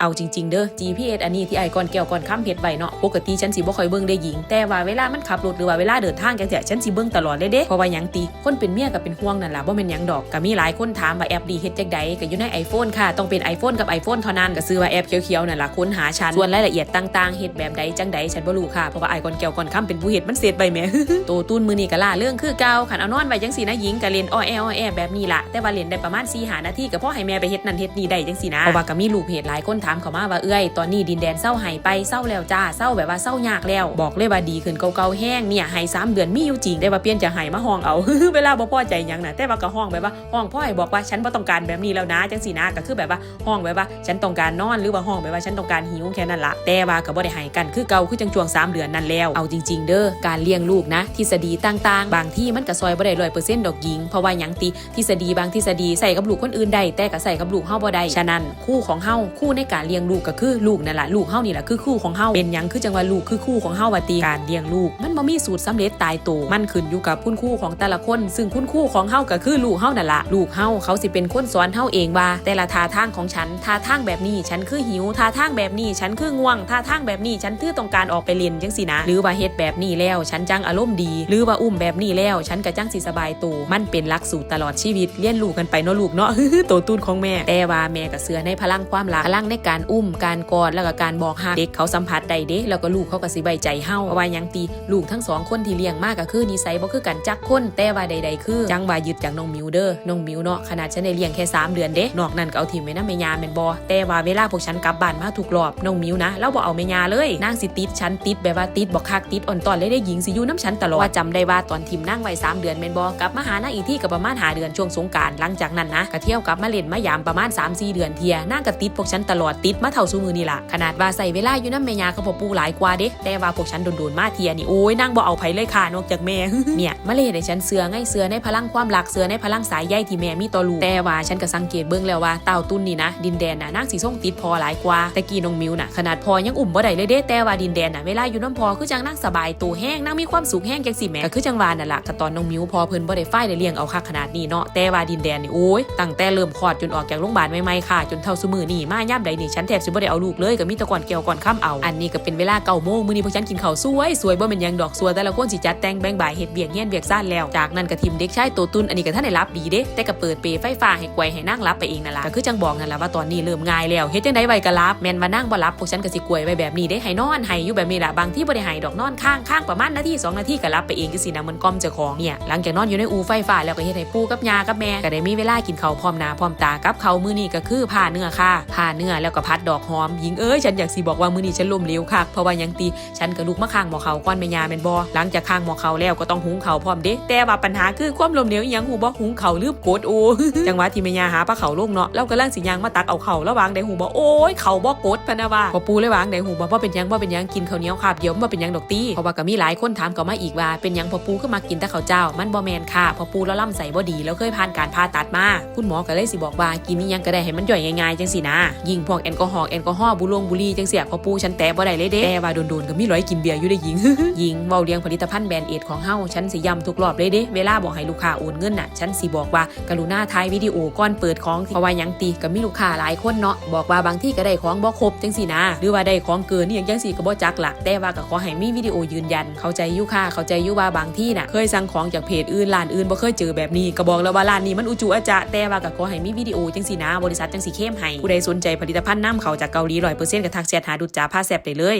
เอาจริงๆเด้อ GPS อันนี้ที่ไอ้ก่อนแก้วก่อนค้ำเฮ็ดไว้เนาะปกติฉันสิบ่ค่อยเบิ่งได้หญิง แต่ว่าเวลามันขับรถหรือว่าเวลาเดินทางจังซี่ฉันสิเบิ่งตลอดเลยเด้เพราะว่าหยังติคนเป็นเมียก็เป็นห่วงนั่นล่ะบ่แม่นหยังดอกก็มีหลายคนถามว่าแอปดีเฮ็ดจังใดก็อยู่ใน iPhone ค่ะ ต้องเป็น iPhone กับ iPhone เท่านั้นก็ซื้อว่าแอปเขียวๆนั่นล่ะค้นหาฉันส่วนรายละเอียดต่างๆเฮ็ดแบบใดจังใดฉันบ่รู้ค่ะเพราะว่าไอ้ก่อนแก้วก่อนค้ำเป็นผู้เฮ็ดมันเสร็จไปแหมโตตุ้นมือนี่ก็ล่าเรื่องคือเก่าขันเอานอนไว้จังสีนะหญิงก็เล่นอ้อแออ้อแอแบบนี้ล่ะแต่ว่าเล่นได้ประมาณ4หานาทีก็พอให้แม่ไปเฮ็ดนั่นเฮ็ดนี่ได้จังสีนะเพราะว่าก็มีลูกเพจหลายคนถามเข้ามาว่าเอ้ยตอนนี้ดินแดนเศร้าหายไปเศร้าแล้วจ้าเศร้าแบบว่าเศร้ายากแล้ว บอกเลยว่าดีขึ้นเก่าๆแห้งเนี่ยหาย3เดือนมีอยู่จริงได้ว่าเปลี่ยนจะหายมาห้องเอาเวลาบ่พอใจยังนะแต่ว่าก็ห้องแบบว่าห้องพ่อให้บอกว่าฉันบ่ต้องการแบบนี้แล้วนะจังสีนะก็คือแบบว่าห้องแบบว่า ฉันต้องการนอนหรือว่าห้องแบบว่าฉันต้องการหิวแค่นั้นละแต่ว่าก็บ่ได้ให้กันคือเก่าคือจังช่วง 3 เดือนนั่นแล้วเอาจริง ๆ เด้อการเลี้ยงลูกนะทฤษฎีต่างๆ บางที่มันก็ซอยบ่ได้ร้อยเปอร์เซ็นต์ดอกหญิงเพราะว่ายังติทฤษฎีบางทฤษฎีใส่กับลูกคนอื่นได้แต่ก็ใส่กับลูกเฮาบ่ได้ฉะนั้นคู่ของเฮาคู่ในการเลี้ยงลูกก็คือลูกนั่นแหละลูกเฮานี่แหละคือคู่ของเฮาเป็นยังคือจังว่าลูกคือคู่ของเฮาว่าติการเลี้ยงลูก มันบ่มีสูตรสำเร็จตายตัวมันขึ้นอยู่กับคุณครูของแต่ละคน ซึ่งคุณครูของเฮาก็คือลูกเฮานั่นล่ะลูกเฮาเขาสิเป็นคนสอนเฮาเองว่า แต่ละท่าทางของฉันท่าทางแบบนี้ฉันคือหิวท่าทางแบบนี้ฉันคือง่วงท่าทางแบบนี้ฉันคือต้องการออกไปเรียนจังสินะ หรือว่าเฮ็ดแบบนี้แล้ว ฉันจังอารมณ์ดี หรือว่าอุ้มแบบนี้แล้ว ฉันก็จังสิสบายตัวมันเป็นหลักสูตรตลอดชีวิตเลี้ยนลูกกันไปเนาะลูกเนาะโตตุ้นของแม่แต่ว่าแม่ก็เสือในพลังความรักพลังในการการอุ้มการกอดแล้วก็การบอกฮักเด็กเขาสัมผัสได้เด้แล้วก็ลูกเขาก็สิใบใจเฮาเพราะว่าหยังตีลูกทั้งสองคนที่เลี้ยงมากก็คือนิสัยบ่คือกันจักคนแต่ว่าใดๆคือ จังว่ายึดจากน้องมิวเด้อน้องมิวเนาะขนาดฉันได้เลี้ยงแค่สามเดือนเด้นอกนั้นก็เอาทีมไว้นำแม่ยาแม่นบ่แต่ว่าเวลาพวกฉันกลับบ้านมาทุกรอบน้องมิวนะเราบ่เอาแม่ยาเลยนางสิติดฉันติดแบบว่าติดบ่คักติดอ่อนตอนเลยได้หญิงสิอยู่น้ำฉันตลอดว่าจำได้ว่าตอนทีมนั่งไว้สามเดือนแม่นบ่กลับมาหานาอีกที่ก็ประมาณหาเดือนช่วงสงการหลังจากนั้นนะก็เที่ยวกลับมาเล่นมายามประมาณ3-4เดือนเทียนางก็ติดพวกฉันตลอดติดมาเท่าซูมือนี่ล่ะขนาดว่าใส่เวลาอยู่น้ำแม่ยากับพ่อปู่หลายกว่าเด้แต่ว่าพวกฉันโดนๆมาเทียนี่โอ้ยนางบ่เอาไผเลยค่ะนอกจากแม่เนี่ยมาเลยให้ฉันเสือไงเสือในพลังความรักเสือในพลังสายใยที่แม่มีต่อลูกแต่ว่าฉันก็สังเกตเบิ่งแล้วว่าเต่าตุ้นนี่นะดินแดนน่ะนางสีส้มติดพอหลายกว่าแต่กีนองมิวน่ะขนาดพอยังอุ่มบ่ได้เลยเด้แต่ว่าดินแดนน่ะเวลาอยู่น้ำพอคือจังนางสบายตัวแห้งนางมีความสุขแห้งจังสิแม่ก็คือจังวานั่นล่ะก็ตอนน้องมิวพอเพิ่นบ่ได้ฝ้ายได้เลี้ยงเอาคักขนาดนี้เนาะแต่ว่าดินแดนนี่โอ้ยตั้งแต่เริ่มคลอดจนออกจากโรงพยาบาลใหม่ๆค่ะ จนเท่าซุมือนี่มาย่ามใดนี่ฉันแทบสิบ่ได้เอาลูกเลยก็มีตะก่อนแก้วก่อนค่ำเอา อันนี้ก็เป็นเวลาเก้าโมงมื้อนี้พวกฉันกินข้าวสวยสวยบ่แม่นยังดอกสวยแต่ละคนสิจัดแต่งแบ่งบ่ายเฮ็ดเวียกเฮียนเวียกซ่านแล้ว จากนั้นก็ทิมเด็กชายโตตุนอันนี้ก็ท่านได้รับดีเด้ แต่ก็เปิดเปไฟฟ้าให้ไกวให้นั่งรับไปเองนั่นล่ะก็คือจังบอกนั่นล่ะว่าตอนนี้เริ่มง่ายแล้วเฮ็ดจังได๋ไว้ก็รับแม่นมานั่งบ่รับพวกฉันก็สิกวยไว้แบบนี้เด้ให้นอนให้อยู่แบบนี้ล่ะบางที่บ่ได้ให้ดอกนอนข้างข้างประมาณนาทีสองนาทีก็รับไปเองจังซี่นะมันก้อมเจ้าของเนี่ยหลังจากนอนอยู่ในอูไฟฟ้าแล้วก็เฮ็ดให้ปู่กับย่ากับแม่ก็ได้มีเวลากินข้าวพร้อมหน้าพร้อมตากับเขาวมื้อนี้ก็คือผ่าเนื้อค่ะผ่าเนื้อแล้วแล้วก็พัดดอกหอมหญิงเอ้ยฉันอยากสิบอกว่ามื้อนี้ฉันล้มเหลวคักเพราะว่ายังตีฉันก็ลุกมาข้างหมอเขาก่อนแม่ยาแม่นบ่หลังจากข้างหมอเขาแล้วก็ต้องหุงเขาพร้อมเด้แต่ว่าปัญหาคือความล้มเหลวยังหูบ่หุงเขาลืมกดโอจังหวะที่แม่ยาหาปลาเขาลงเนาะแล้วก็ลังสิยางมาตักเอาเขาแล้วางได้หูบ่โอ้ยเขาบ่โกดพะนะว่าพอปูเลยวางได้หูบ่บ่เป็นยังบ่าเป็นยังกินข้าวเหนียวคาบเดียวบ่าเป็นยังดอกตีเพราะว่าก็มีหลายคนถามเขามาอีกว่าเป็นยังพอปูขึ้นมากินแต่ข้าวเจ้า มันบ่แมนค่ะพอปูแล้วล่ำใส่บ่ดีแล้วเคยผ่านการผ่าตัดมาคุณหมอก็เลยสิบอกว่ากินนี่ยังก็ได้ให้มันย่อยง่ายๆจังสินะยิ่งพวกแอลกอฮอล์แอลกอฮอล์บุหรงบุรี่จังเสียพ่อปู่ฉันแตะบ่ได้เลยเด้แต่ว่าโดนๆก็มีร้อยกินเบียร์อยู่ได้หญิงหญิงเว้าเลี้ยงผลิตภัณฑ์แบรนด์เอดของเฮาฉันสิย้ำทุกรอบเลยเด้เวลาบอกให้ลูกค้าโอนเงินน่ะฉันสิบอกว่ากรุณาถ่ายวิดีโอก่อนเปิดของเพราะว่ายังตีก็มีลูกค้าหลายคนเนาะบอกว่าบางที่ก็ได้ของบ่ครบจังสินะ หรือว่าได้ของเกินนี่ยังจังสิก็บ่จักหละแต่ว่าก็ขอให้มีวิดีโอยืนยัน เข้าใจยู่ค่ะเข้าใจยู่ว่าบางที่น่ะเคยสั่งของจากเพจอื่นร้านอื่นบ่เคยเจอแบบนี้ก็บอกแล้วว่าร้านนี้มันอุจุอาจะแต่ว่าก็ขอให้มีวิดีโอจังสินะ บริษัทจังสิเข้มให้ผู้ใดสนใจผลิตภัณฑ์พันนำเขาจากเกาหลีร้อยเปอร์เซ็นต์กับทักแชทหาดุจจาผ้าแซบได้เลย